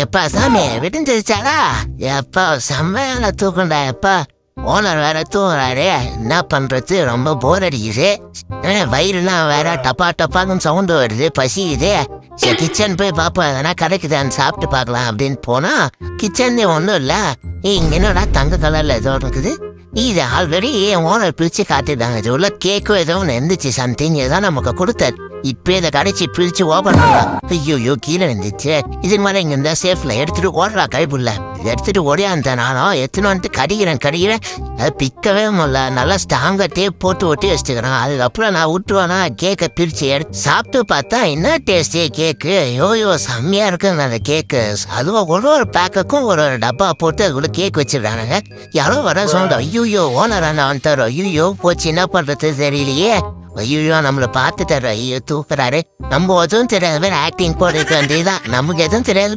எப்பா சாமி விடிஞ்சிருச்சாடா எப்பா செம்மையான தூக்கம்டா எப்பா. ஓனர் வேற தூங்குறாரு என்ன பண்றது? ரொம்ப போர் அடிக்குது. வயிறுலாம் வேற டப்பா டப்பாங்கன்னு சவுண்டு வருது பசிக்குது. சரி கிச்சன் போய் பார்ப்போம் எதனா கிடைக்குதான்னு சாப்பிட்டு பார்க்கலாம் அப்படின்னு போனா கிச்சன் ஒன்றும் இல்லை. இங்க என்னடா தங்க கலர்ல ஏதோ இருக்குது? இது ஆல்ரெடி ஓனர் பிரிச்சு காட்டிட்டாங்க. இது உள்ள கேக்கும் ஏதோ ஒன்று இருந்துச்சு சம்திங் ஏதோ நமக்கு கொடுத்தாரு. இப்போ இதை கடைச்சி பிரிச்சு ஓபன் பண்ணலாம் ஐயோ கீழே இருந்துச்சு இது மாதிரி இங்க இருந்தா சேஃப்ல எடுத்துட்டு ஓடுறா கைப்புள்ள. எடுத்துட்டு ஓடியாந்த நானும் எடுத்துன்னு வந்துட்டு கடிக்கிறேன் கடிக்கிறேன். அது பிக்கவே முடியல. நல்லா ஸ்ட்ராங்கா டேப் போட்டு ஒட்டி வச்சுக்கிறேன். அதுக்கப்புறம் நான் விட்டுருவேனா கேக்கை பிரிச்சு எடுத்து சாப்பிட்டு பார்த்தா என்ன டேஸ்டே கேக்கு யோயோ செம்மையா இருக்குங்க அந்த கேக்கு அதுவும் ஒரு ஒரு பேக்குக்கும் ஒரு ஒரு டப்பா போட்டு அதுக்குள்ள கேக் வச்சிருக்கானுங்க யாரோ வர சொன்னது ஐயோ ஓனர் அண்ணா வந்துட்டாரோ. ஐயோ போச்சு. என்ன பண்றது தெரியலையே. ஐயோ நம்மள பார்த்துட்டாரு. ஐயோ தூக்குறாரு. நம்ம எதுவும் தெரியாத ஆக்டிங் போடுறது வேண்டியதுதான் நமக்கு எதுவும் தெரியாது.